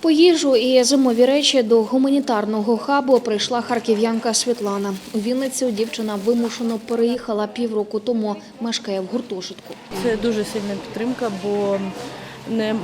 По їжу і зимові речі до гуманітарного хабу прийшла харків'янка Світлана. У Вінницю дівчина вимушено переїхала півроку тому, мешкає в гуртожитку. Це дуже сильна підтримка, бо не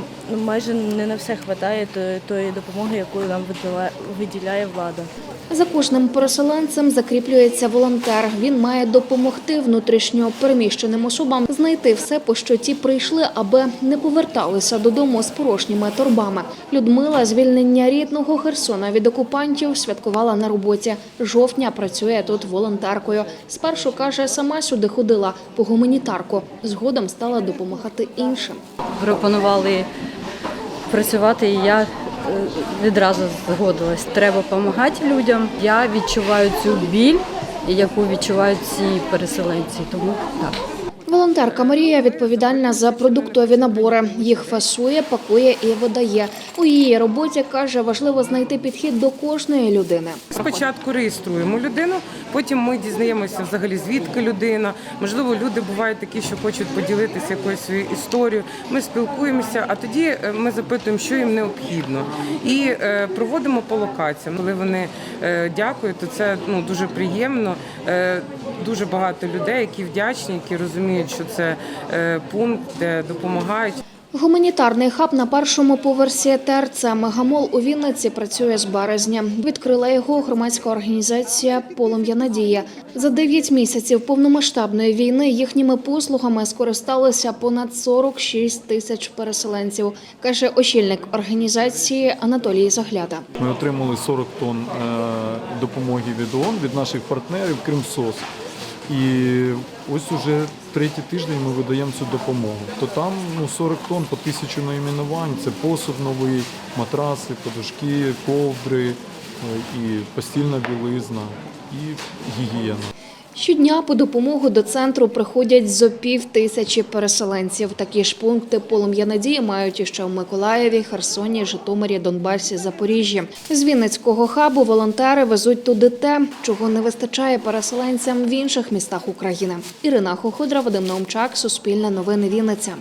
майже не на все вистачає тої, допомоги, яку нам виділяє, виділяє влада. За кожним переселенцем закріплюється волонтер. Він має допомогти внутрішньо переміщеним особам знайти все, по що ті прийшли, аби не поверталися додому з порожніми торбами. Людмила звільнення рідного Херсона від окупантів святкувала на роботі. Жовтня працює тут волонтеркою. Спершу каже, сама сюди ходила по гуманітарку. Згодом стала допомагати іншим. Пропонували працювати, і я е, відразу згодилась. Треба допомагати людям. Я відчуваю цю біль, яку відчувають ці переселенці. Тому так. Волонтерка Марія відповідальна за продуктові набори. Їх фасує, пакує і видає. У її роботі каже, важливо знайти підхід до кожної людини. Спочатку реєструємо людину, потім ми дізнаємося взагалі звідки людина. Можливо, люди бувають такі, що хочуть поділитися якоюсь своєю історією. Ми спілкуємося, а тоді е, ми запитуємо, що їм необхідно, і е, проводимо по локаціям. Коли вони е, дякують, то це ну дуже приємно. Дуже багато людей, які вдячні, які розуміють, що це е, пункт, де допомагають. Гуманітарний хаб на першому поверсі ТРЦ Мегамол у Вінниці працює з березня. Відкрила його громадська організація Полум'я Надія. За 9 місяців повномасштабної війни їхніми послугами скористалися понад 46 тисяч переселенців, каже очільник організації Анатолій Загляда. Ми отримали 40 тонн е, допомоги від ООН, від наших партнерів Кримсос. І ось уже третій тиждень ми видаємо цю допомогу. То там ну, 40 тонн по тисячу найменувань. Це посуд новий, матраси, подушки, ковдри, е, і постільна білизна, і гігієна. Щодня по допомогу до центру приходять зо пів тисячі переселенців. Такі ж пункти полум'я надії мають ще в Миколаєві, Херсоні, Житомирі, Донбасі, Запоріжжі. З Вінницького хабу волонтери везуть туди те, чого не вистачає переселенцям в інших містах України. Ірина Хоходра, Вадим Наумчак, Суспільне новини Вінниця.